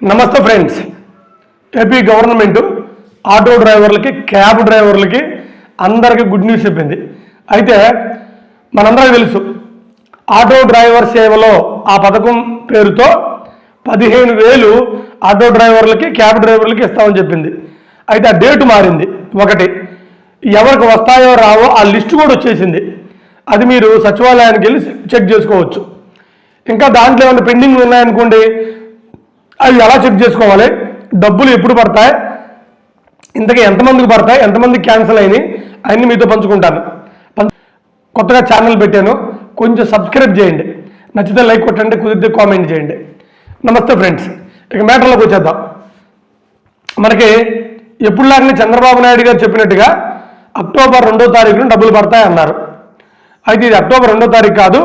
నమస్తే friends. AP government auto డ్రైవర్లకి cab డ్రైవర్లకి అందరికీ గుడ్ న్యూస్ చెప్పింది. అయితే మనందరికీ తెలుసు ఆటో డ్రైవర్ సేవలో ఆ పథకం పేరుతో పదిహేను వేలు ఆటో డ్రైవర్లకి క్యాబ్ డ్రైవర్లకి ఇస్తామని చెప్పింది. అయితే ఆ డేట్ మారింది. ఒకటి ఎవరికి వస్తాయో రావో ఆ లిస్ట్ కూడా వచ్చేసింది. అది మీరు సచివాలయానికి వెళ్ళి చెక్ చేసుకోవచ్చు. ఇంకా దాంట్లో ఏమైనా పెండింగ్ ఉన్నాయనుకోండి అవి ఎలా చెక్ చేసుకోవాలి? డబ్బులు ఎప్పుడు పడతాయి? ఇంతకీ ఎంతమందికి పడతాయి? ఎంతమందికి క్యాన్సిల్ అయినాయి? అవన్నీ మీతో పంచుకుంటాను. కొత్తగా ఛానల్ పెట్టాను. కొంచెం సబ్స్క్రైబ్ చేయండి. నచ్చితే లైక్ కొట్టండి కుదిరితే కామెంట్ చేయండి. నమస్తే ఫ్రెండ్స్. ఇక మ్యాటర్లోకి వచ్చేద్దాం. మనకి ఎప్పుడులాగానే చంద్రబాబు నాయుడు గారు చెప్పినట్టుగా అక్టోబర్ రెండో తారీఖున డబ్బులు పడతాయి అన్నారు. అయితే ఇది అక్టోబర్ రెండో తారీఖు కాదు.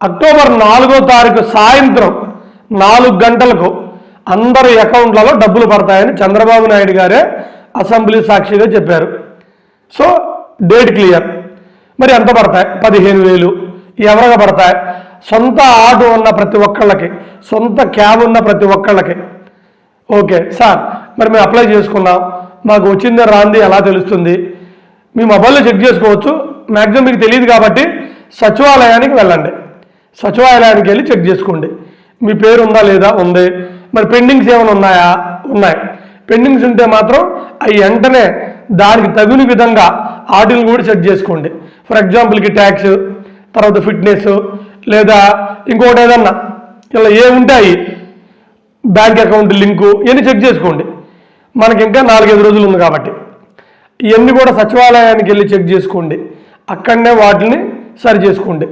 అక్టోబర్ నాలుగో తారీఖు సాయంత్రం నాలుగు గంటలకు అందరి అకౌంట్లలో డబ్బులు పడతాయని చంద్రబాబు నాయుడు గారే అసెంబ్లీ సాక్షిగా చెప్పారు. So date clear. మరి ఎంత పడతాయి? పదిహేను వేలు. ఎవరికి పడతాయి? సొంత ఆటో ఉన్న ప్రతి ఒక్కళ్ళకి సొంత క్యాబ్ ఉన్న ప్రతి ఒక్కళ్ళకి. ఓకే సార్ మరి మేము అప్లై చేసుకున్నాం. మాకు వచ్చిందే రాంది ఎలా తెలుస్తుంది? మీ మొబైల్లో చెక్ చేసుకోవచ్చు. మ్యాక్సిమం మీకు తెలియదు కాబట్టి సచివాలయానికి వెళ్ళండి. సచివాలయానికి వెళ్ళి చెక్ చేసుకోండి. మీ పేరు ఉందా లేదా ఉంది. మరి పెండింగ్స్ ఏమైనా ఉన్నాయా? ఉన్నాయి. పెండింగ్స్ ఉంటే మాత్రం అవి వెంటనే దానికి తగిన విధంగా ఆటిని కూడా చెక్ చేసుకోండి. ఫర్ ఎగ్జాంపుల్కి ట్యాక్స్ తర్వాత ఫిట్నెస్ లేదా ఇంకోటి ఏదన్నా. ఇలా ఏముంటాయి బ్యాంక్ అకౌంట్ లింకు ఇవన్నీ చెక్ చేసుకోండి. మనకి ఇంకా నాలుగైదు రోజులు ఉంది కాబట్టి. ఇవన్నీ కూడా సచివాలయానికి వెళ్ళి చెక్ చేసుకోండి. అక్కడనే వాటిని సరి చేసుకోండి.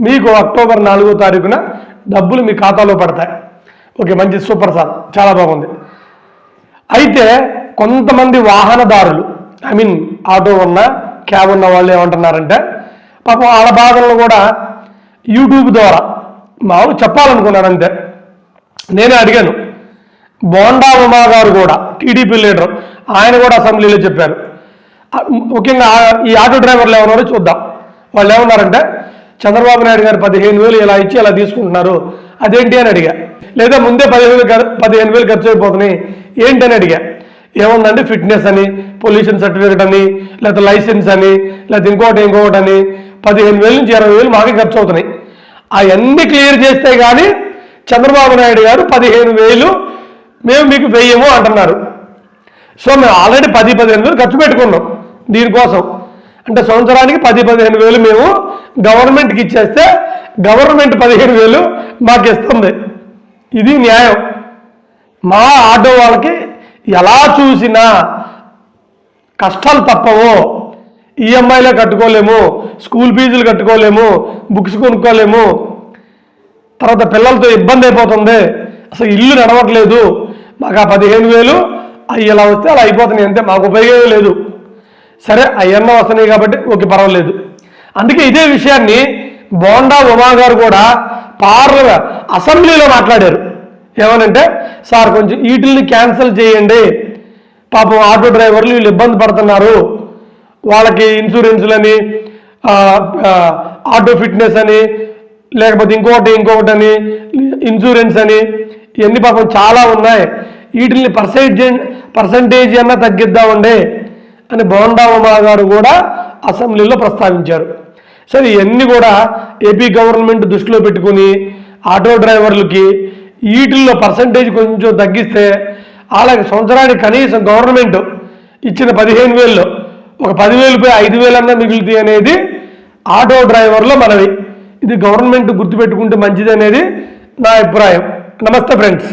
మీకు అక్టోబర్ నాలుగో తారీఖున డబ్బులు మీ ఖాతాలో పడతాయి. ఓకే మంచి సూపర్ సార్. చాలా బాగుంది. అయితే కొంతమంది వాహనదారులు ఐ మీన్ ఆటో ఉన్న క్యాబ్ ఉన్న వాళ్ళు ఏమంటున్నారంటే పాపం వాళ్ళ బాధలను కూడా యూట్యూబ్ ద్వారా మామూలు చెప్పాలనుకున్నాను అంతే. నేనే అడిగాను. బోండా ఉమా గారు కూడా టీడీపీ లీడర్ ఆయన కూడా అసెంబ్లీలో చెప్పారు. ముఖ్యంగా ఈ ఆటో డ్రైవర్లు ఏమన్నారో చూద్దాం. వాళ్ళు ఏమన్నారంటే చంద్రబాబు నాయుడు గారు పదిహేను వేలు ఇలా ఇచ్చి ఇలా తీసుకుంటున్నారు. అదేంటి అని అడిగా. లేదా ముందే పదిహేను పదిహేను వేలు ఖర్చు అయిపోతున్నాయి. ఏంటి అని అడిగా. ఏముందంటే ఫిట్నెస్ అని పొల్యూషన్ సర్టిఫికేట్ అని లేకపోతే లైసెన్స్ అని లేకపోతే ఇంకోటి ఇంకొకటి అని. పదిహేను వేల నుంచి ఇరవై వేలు మాకే ఖర్చు అవుతున్నాయి. అవన్నీ క్లియర్ చేస్తే కానీ చంద్రబాబు నాయుడు గారు పదిహేను వేలు మేము మీకు వెయ్యము అంటున్నారు. సో మేము ఆల్రెడీ పది పదిహేను వేలు ఖర్చు పెట్టుకున్నాం దీనికోసం. అంటే సంవత్సరానికి పది పదిహేను వేలు మేము గవర్నమెంట్కి ఇచ్చేస్తే గవర్నమెంట్ పదిహేను వేలు మాకు ఇస్తుంది. ఇది న్యాయం. మా ఆటో వాళ్ళకి ఎలా చూసినా కష్టాలు తప్పవు. ఈఎంఐలే కట్టుకోలేము స్కూల్ ఫీజులు కట్టుకోలేము బుక్స్ కొనుక్కోలేము. తర్వాత పిల్లలతో ఇబ్బంది అయిపోతుంది. అసలు ఇల్లు నడవట్లేదు. మాకు ఆ పదిహేను వేలు అవి ఇలా వస్తే అలా అయిపోతున్నాయి అంతే. మాకు ఉపయోగం లేదు. సరే అయ్యమ్మ వస్తున్నాయి కాబట్టి ఓకే పర్వాలేదు. అందుకే ఇదే విషయాన్ని బోండా ఉమా గారు కూడా పార్లమెంట్ అసెంబ్లీలో మాట్లాడారు. ఏమనంటే సార్ కొంచెం వీటిల్ని క్యాన్సిల్ చేయండి. పాపం ఆటో డ్రైవర్లు వీళ్ళు ఇబ్బంది పడుతున్నారు. వాళ్ళకి ఇన్సూరెన్స్లని ఆటో ఫిట్నెస్ అని లేకపోతే ఇంకొకటి ఇంకొకటి అని ఇన్సూరెన్స్ అని ఇవన్నీ పాపం చాలా ఉన్నాయి. వీటిని పర్సెంటేజ్ పర్సంటేజ్ అన్నా తగ్గిద్దామండి. అని బోండా గారు కూడా అసెంబ్లీలో ప్రస్తావించారు. సరే ఇవన్నీ కూడా ఏపీ గవర్నమెంట్ దృష్టిలో పెట్టుకుని ఆటో డ్రైవర్లకి వీటిల్లో పర్సంటేజ్ కొంచెం తగ్గిస్తే అలాగే సంవత్సరానికి కనీసం గవర్నమెంట్ ఇచ్చిన పదిహేను వేల్లో ఒక పదివేలుపై ఐదు వేలన్నా మిగులుతాయి అనేది ఆటో డ్రైవర్లో మనవి. ఇది గవర్నమెంట్ గుర్తుపెట్టుకుంటే మంచిది అనేది నా అభిప్రాయం. నమస్తే ఫ్రెండ్స్.